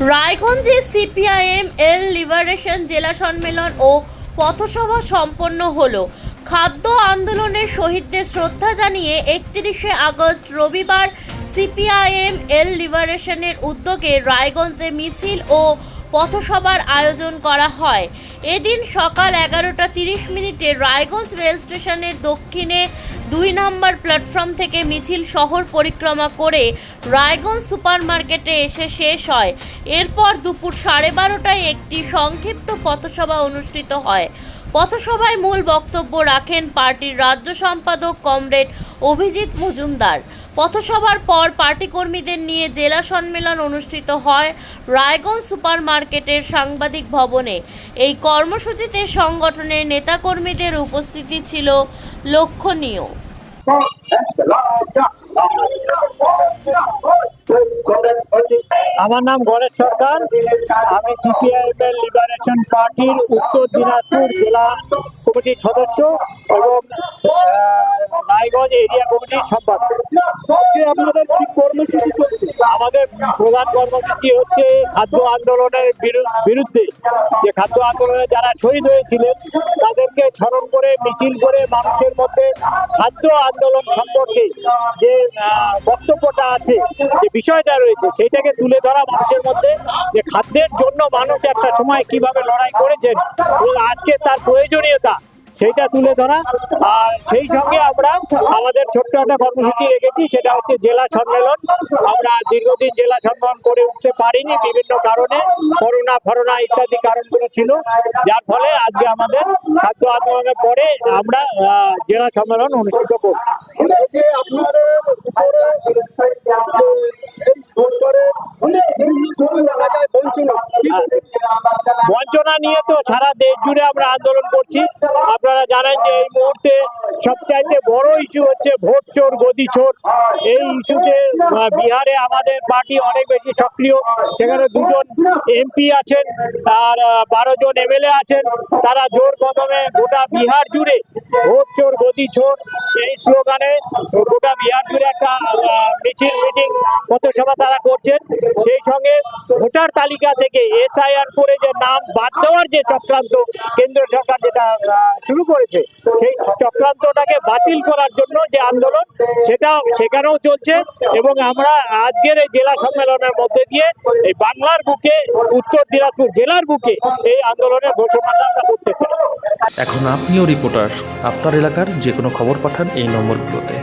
রায়গঞ্জে সিপিআইএম, এল লিবারেশন, জেলা সম্মেলন ও পথসভা সম্পন্ন হলো। খাদ্য আন্দোলনের শহীদদের শ্রদ্ধা জানিয়ে একত্রিশে আগস্ট রবিবার সিপিআইএম, এল লিবারেশনের উদ্যোগে রায়গঞ্জে মিছিল ও পথসভার আয়োজন করা হয়। এদিন সকাল এগারোটা তিরিশ মিনিটে রায়গঞ্জ রেল স্টেশনের দক্ষিণে দুই নম্বর প্ল্যাটফর্ম থেকে মিছিল শহর পরিক্রমা করে রায়গঞ্জ সুপারমার্কেটে এসে শেষ হয়। এরপর দুপুর সাড়ে বারোটায় একটি সংক্ষিপ্ত পথসভা অনুষ্ঠিত হয়। পথসভায় মূল বক্তব্য রাখেন পার্টির রাজ্য সম্পাদক কমরেড অভিজিৎ মজুমদার। পথসভার পর পার্টি কর্মীদের নিয়ে জেলা সম্মেলন অনুষ্ঠিত হয় রায়গঞ্জ সুপার মার্কেটের সাংবাদিক ভবনে। এই কর্মসূচিতে সংগঠনের নেতাকর্মীদের উপস্থিতি ছিল লক্ষণীয়। আমার নাম গণেশ সরকার। আমি সিপিআইএম এর লিবারেশন পার্টির উত্তর দিনাজপুর জেলা কমিটির সদস্য এবং রায়গঞ্জ এরিয়া কমিটির সম্পাদক। আপনাদের কি কর্মসূচি চলছে? আমাদের প্রধান কর্মসূচি হচ্ছে খাদ্য আন্দোলনের বিরু- বিরুদ্ধে। যে খাদ্য আন্দোলনে যারা শহীদ হয়েছিলেন তাদেরকে স্মরণ করে মিছিল করে মানুষের মধ্যে খাদ্য আন্দোলন সম্পর্কে যে বক্তব্যটা আছে যে বিষয়টা রয়েছে সেইটাকে তুলে ধরা মানুষের মধ্যে যে খাদ্যের জন্য মানুষ একটা সময় কীভাবে লড়াই করেছেন এবং আজকে তার প্রয়োজনীয়তা সেইটা তুলে ধরা আর সেই সঙ্গে আমরা আমাদের ছোট্ট একটা কর্মসূচি রেখেছি সেটা হচ্ছে জেলা সম্মেলন আমরা দীর্ঘদিন জেলা সম্মেলন করে উঠতে পারিনি বিভিন্ন কারণে করোনা ফরোনা ইত্যাদি কারণগুলো ছিল যার ফলে আজকে আমাদের খাদ্য আন্দোলনের পরে আমরা জেলা সম্মেলন অনুষ্ঠিত করব সরকারের দেখা যায় বঞ্চনা নিয়ে তো সারা দেশ জুড়ে আমরা আন্দোলন করছি। আপনারা জানেন যে এই মুহূর্তে সবচাইতে বড় ইস্যু হচ্ছে ভোট চোর, গদি চোর। এই ইস্যুতে বিহারে আমাদের পার্টি অনেক বেশি সক্রিয়। সেখানে দুজন এমপি আছেন, আর বারো জন এমএলএ আছেন। তারা জোর কদমে গোটা বিহার জুড়ে ভোট চোর, গদি চোর এই স্লোগানে গোটা বিহার জুড়ে একটা মিছিল মিটিং পথসভা তারা করছেন। সেই সঙ্গে ভোটার তালিকা থেকে এসআইআর করে যে নাম বাদ দেওয়ার যে চক্রান্ত কেন্দ্র সরকার যেটা শুরু করেছে, সেই চক্রান্তটাকে বাতিল করার জন্য যে আন্দোলন, সেটা সেখানেও চলছে এবং আমরা আজকের এই জেলা সম্মেলনের মধ্যে দিয়ে এই বাংলার বুকে, উত্তর দিনাজপুর জেলার বুকে এই আন্দোলনের ঘোষণাটা আমরা করতে চাই। এখন আপনিও রিপোর্টার আপনার এলাকার যে কোনো খবর পাঠান এই নম্বরগুলোতে।